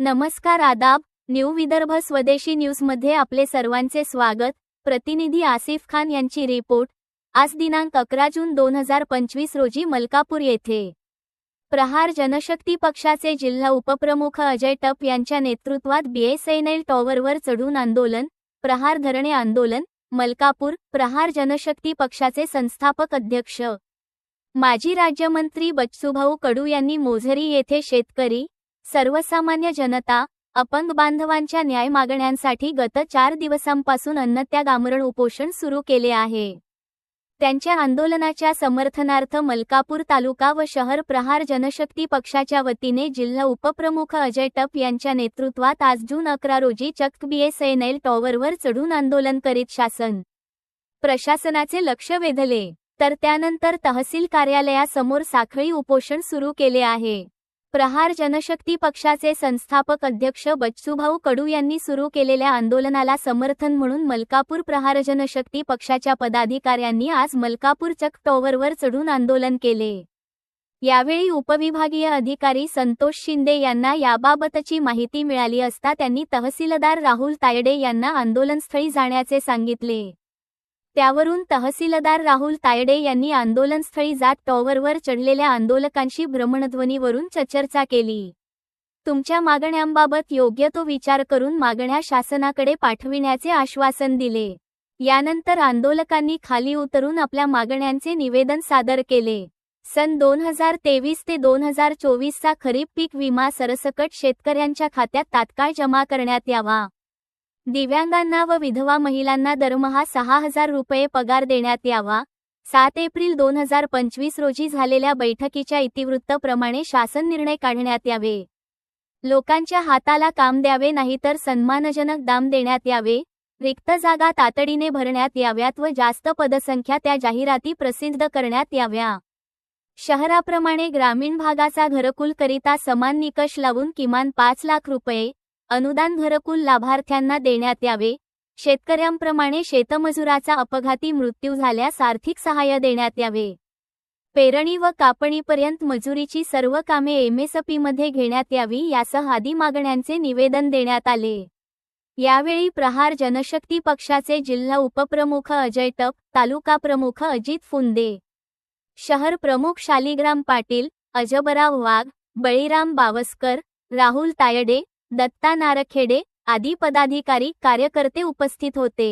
नमस्कार आदाब न्यू विदर्भ स्वदेशी न्यूजमध्ये आपले सर्वांचे स्वागत. प्रतिनिधी आसिफ खान यांची रिपोर्ट. आज दिनांक अकरा जून दोन हजार पंचवीस रोजी मलकापूर येथे. प्रहार जनशक्ती पक्षाचे जिल्हा उपप्रमुख अजय टप यांच्या नेतृत्वात बीएसएनएल टॉवरवर चढून आंदोलन प्रहार धरणे आंदोलन मलकापूर प्रहार जनशक्ती पक्षाचे संस्थापक अध्यक्ष. माजी राज्यमंत्री बच्चूभाऊ कडू यांनी मोझरी येथे शेतकरी सर्वसामान्य जनता अपंग बांधवांच्या न्याय मागण्यांसाठी गत चार दिवसांपासून अन्नत्याग आमरण उपोषण सुरू केले आहे. त्यांच्या आंदोलनाच्या समर्थनार्थ मलकापूर तालुका व शहर प्रहार जनशक्ती पक्षाच्या वतीने जिल्हा उपप्रमुख अजय टप यांच्या नेतृत्वात आज जून अकरा रोजी चक्क बीएसएनएल टॉवरवर चढून आंदोलन करीत शासन प्रशासनाचे लक्ष वेधले. तर त्यानंतर तहसील कार्यालयासमोर साखळी उपोषण सुरू केले आहे. प्रहार जनशक्ती पक्षाचे संस्थापक अध्यक्ष बच्चूभाऊ कडू यांनी सुरू केलेल्या आंदोलनाला समर्थन म्हणून मलकापूर प्रहार जनशक्ती पक्षाच्या पदाधिकाऱ्यांनी आज मलकापूर चक टॉवरवर चढून आंदोलन केले. यावेळी उपविभागीय अधिकारी संतोष शिंदे यांना याबाबतची माहिती मिळाली असता त्यांनी तहसीलदार राहुल तायडे यांना आंदोलनस्थळी जाण्याचे सांगितले. त्यावरून तहसीलदार राहुल तायडे यांनी आंदोलनस्थळी जात टॉवरवर चढलेल्या आंदोलकांशी भ्रमणध्वनीवरून चर्चा केली. तुमच्या मागण्यांबाबत योग्य तो विचार करून मागण्या शासनाकडे पाठविण्याचे आश्वासन दिले. यानंतर आंदोलकांनी खाली उतरून आपल्या मागण्यांचे निवेदन सादर केले. सन दोन हजार तेवीस ते दोन हजार चोवीसचा खरीप पीक विमा सरसकट शेतकऱ्यांच्या खात्यात तात्काळ जमा करण्यात यावा. दिव्यांगांना व विधवा महिलांना दरमहा सहा हजार रुपये पगार देण्यात यावा. सात एप्रिल दोन हजार पंचवीस रोजी झालेल्या बैठकीच्या इतिवृत्तप्रमाणे शासन निर्णय काढण्यात यावे. लोकांच्या हाताला काम द्यावे नाहीतर सन्मानजनक दाम देण्यात यावे. रिक्त जागा तातडीने भरण्यात याव्यात व जास्त पदसंख्या त्या जाहिराती प्रसिद्ध करण्यात याव्या. शहराप्रमाणे ग्रामीण भागाचा घरकुलकरिता समान निकष लावून किमान पाच लाख रुपये अनुदान घरकुल लाभार्थ्यांना देण्यात यावे. शेतकऱ्यांप्रमाणे शेतमजुराचा अपघाती मृत्यू झाल्यास आर्थिक सहाय्य देण्यात यावे. पेरणी व कापणीपर्यंत मजुरीची सर्व कामे एमएसपीमध्ये घेण्यात यावी यासह आदी मागण्यांचे निवेदन देण्यात आले. यावेळी प्रहार जनशक्ती पक्षाचे जिल्हा उपप्रमुख अजय टप तालुका प्रमुख अजित फुंदे शहर प्रमुख शालिग्राम पाटील अजबराव वाघ बळीराम बावस्कर राहुल तायडे दत्ता नारखेडे आदी पदाधिकारी कार्यकर्ते उपस्थित होते.